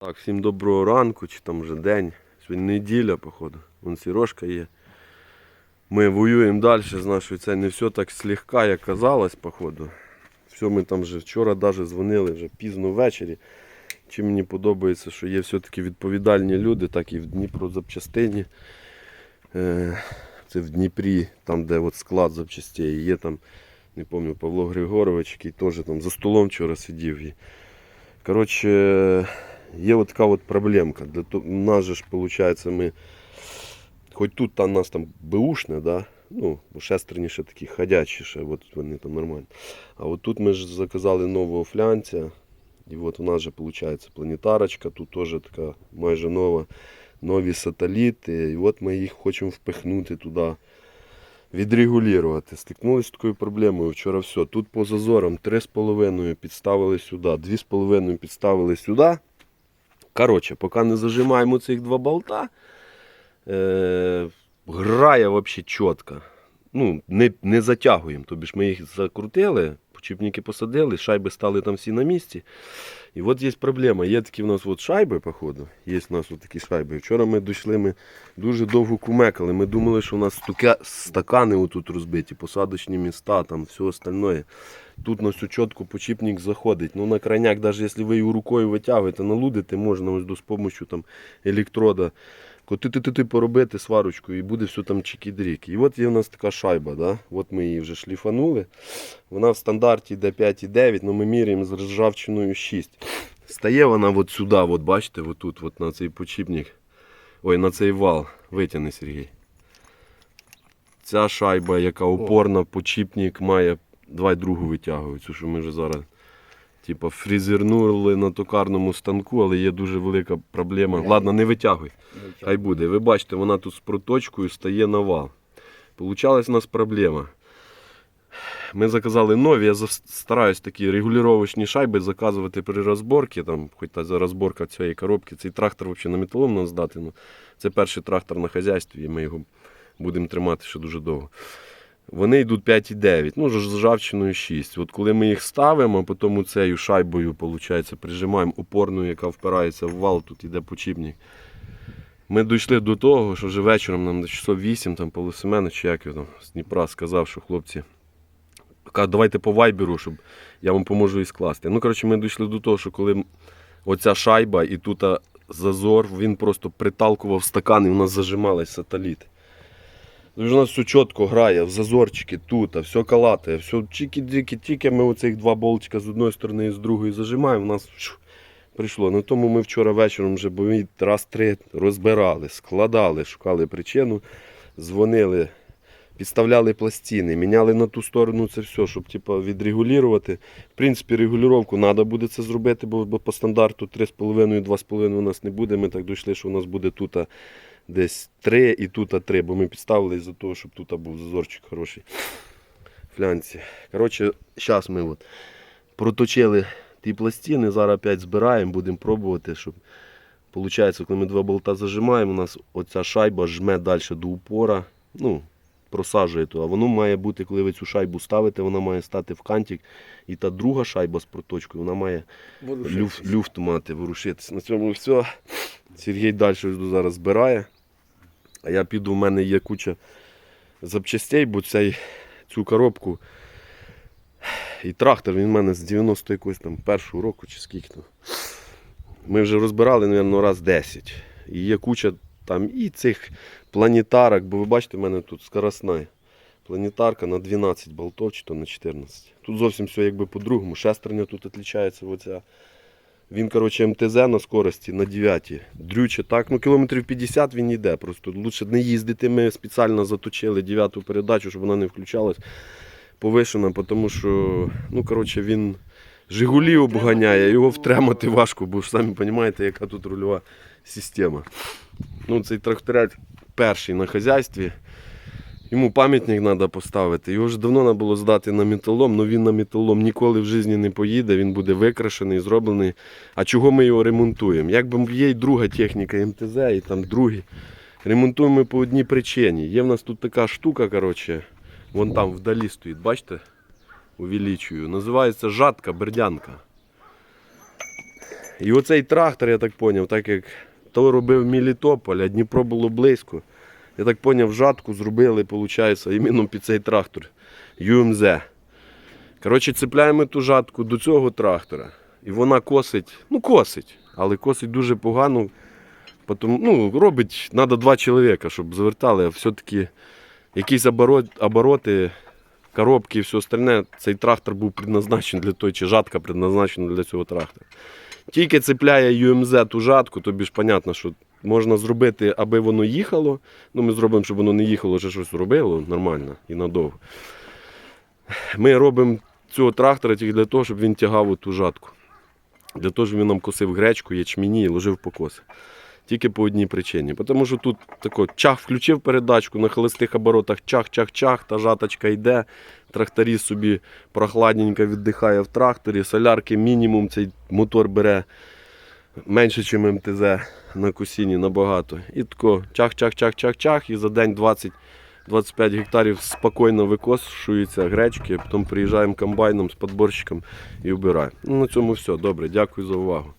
Так, всім доброго ранку, чи там вже день. Сьогодні неділя, походу. Вон сірошка є. Ми воюємо далі з нашою. Це не все так слегка, як казалось, походу. Все, ми там вже вчора навіть дзвонили вже пізно ввечері. Чим мені подобається, що є все-таки відповідальні люди, так і в Дніпро запчастині. Е, Це в Дніпрі, там, де от склад запчастей. Є там, не пам'ятаю, Павло Григорович, який теж там за столом вчора сидів. Коротше, є от така от проблемка. Для того, у нас же ж, виходить, ми, хоч тут там у нас там беушне, да? ну, шестерні ще такі ходячі, ще, от вони там нормально. А от тут ми ж заказали нового флянця. І от у нас же виходить планетарочка, тут теж така майже нова, нові сателіти. І от ми їх хочемо впихнути туди, відрегулювати. Стикнулися з такою проблемою. Вчора все. Тут по зазорам 3,5 підставили сюди, 2,5 підставили сюди. Коротше, поки не зажимаємо цих два болта, е- грає взагалі чітко. Ну, не, не затягуємо. Тобі ж ми їх закрутили, почіпники посадили, шайби стали там всі на місці. І от є проблема. Є такі в нас от шайби, походу. Є в нас от такі шайби. Вчора ми дійшли, ми дуже довго кумекали. Ми думали, що у нас стакани отут розбиті, посадочні міста, там все остальне. Тут на всю чітко почіпник заходить. Ну на крайняк, навіть якщо ви його рукою витягуєте, налудити можна ось з допомогою електрода. Коти ти ти поробити сварочку і буде все там чики-дріки. І от є у нас така шайба. Да? От ми її вже шліфанули. Вона в стандарті йде 5,9, але ми міряємо з ржавчиною 6. Стає вона от сюди, от бачите, отут, от на цей почіпник. Ой, на цей вал. Витягни, Сергій. Ця шайба, яка опорна, почіпник має. Давай другу витягую, цю, що ми вже зараз. Типа фрезернули на токарному станку, але є дуже велика проблема. Ладно, не витягуй. Хай буде. Ви бачите, вона тут з проточкою стає на вал. Получалась у нас проблема. Ми заказали нові, я стараюсь такі регулювачні шайби заказувати при розборці. Там, хоч та за розборка цієї коробки. Цей трактор взагалі на металом нам здати. Ну, це перший трактор на хазяйстві, і ми його будемо тримати ще дуже довго. Вони йдуть 5,9, ну з ржавчиною 6. От коли ми їх ставимо, потім цією шайбою виходить, прижимаємо опорною, яка впирається в вал, тут іде почіпник. Ми дійшли до того, що вже вечором нам до часов 8, там Павло Семенович, чи як там з Дніпра сказав, що хлопці, давайте по вайберу, щоб я вам поможу і скласти. Ну, коротше, ми дійшли до того, що коли оця шайба і тут зазор, він просто приталкував стакан і у нас зажимались сателіти. У нас все чітко грає, в зазорчики тут, а все калатає, все чікі-діки, тільки ми оцих два болтика з одної сторони і з другої зажимаємо, у нас шух, прийшло. Ну тому ми вчора вечором вже раз три розбирали, складали, шукали причину, дзвонили, підставляли пластини, міняли на ту сторону це все, щоб типу, відрегулювати. В принципі, регулювання треба буде це зробити, бо, бо по стандарту 3,5-2,5 у нас не буде. Ми так дійшли, що у нас буде тут десь 3 і тут 3, бо ми підставили за того, щоб тут був зазорчик хороший. Флянці. Коротше, зараз ми от проточили ті пластини, зараз опять збираємо, будемо пробувати, щоб Получається, коли ми два болта зажимаємо, у нас оця шайба жме далі до упора, ну, просаджує то. А воно має бути, коли ви цю шайбу ставите, вона має стати в кантик. І та друга шайба з проточкою, вона має люфт, люфт мати, ворушитися. На цьому все. Сергій далі зараз збирає. А я піду, в мене є куча запчастей, бо цей, цю коробку і трактор він в мене з 90 якогось там першого року чи скільки там. Ми вже розбирали, мабуть, раз 10. І є куча там і цих планетарок, бо ви бачите, в мене тут скоросна планетарка на 12 болтов, чи то на 14. Тут зовсім все якби по-другому. Шестерня тут відрізняється. Він, коротше, МТЗ на скорості на 9. Дрюче так, ну кілометрів 50 він йде. Просто лучше не їздити. Ми спеціально заточили 9 передачу, щоб вона не включалась повишена, тому що, ну, коротше, він Жигулі обганяє, його втримати важко, бо ж самі розумієте, яка тут рульова система. Ну, цей тракторець перший на хазяйстві. Йому пам'ятник треба поставити. Його ж давно треба було здати на металом, але він на металом ніколи в житті не поїде, він буде викрашений, зроблений. А чого ми його ремонтуємо? Якби є й друга техніка МТЗ, і там другі. Ремонтуємо по одній причині. Є в нас тут така штука, коротше, вон там вдалі стоїть, бачите? Увеличую. Називається жатка, бердянка. І оцей трактор, я так зрозумів, так як то робив Мелітополь, а Дніпро було близько. Я так зрозумів, жатку зробили, виходить, іменно під цей трактор. ЮМЗ. Коротше, цепляємо ту жатку до цього трактора. І вона косить, ну косить, але косить дуже погано. Потім, ну, робить, треба два чоловіка, щоб завертали, а все-таки якісь оборот, обороти, коробки і все остальне, цей трактор був предназначений для того, чи жатка предназначена для цього трактора. Тільки цепляє UMZ ту жатку, тобі ж понятно, що можна зробити, аби воно їхало. Ну, ми зробимо, щоб воно не їхало, вже щось робило нормально і надовго. Ми робимо цього трактора тільки для того, щоб він тягав ту жатку. Для того, щоб він нам косив гречку, ячміні і ложив покоси. Тільки по одній причині. Тому що тут тако, чах включив передачку на холостих оборотах, чах-чах-чах, та жаточка йде. Тракторист собі прохладненько віддихає в тракторі, солярки мінімум цей мотор бере менше, ніж МТЗ на косіні набагато. І тако чах-чах-чах-чах-чах, і за день 20-25 гектарів спокійно викосуються гречки, потім приїжджаємо комбайном з подборщиком і вбираємо. Ну, на цьому все. Добре, дякую за увагу.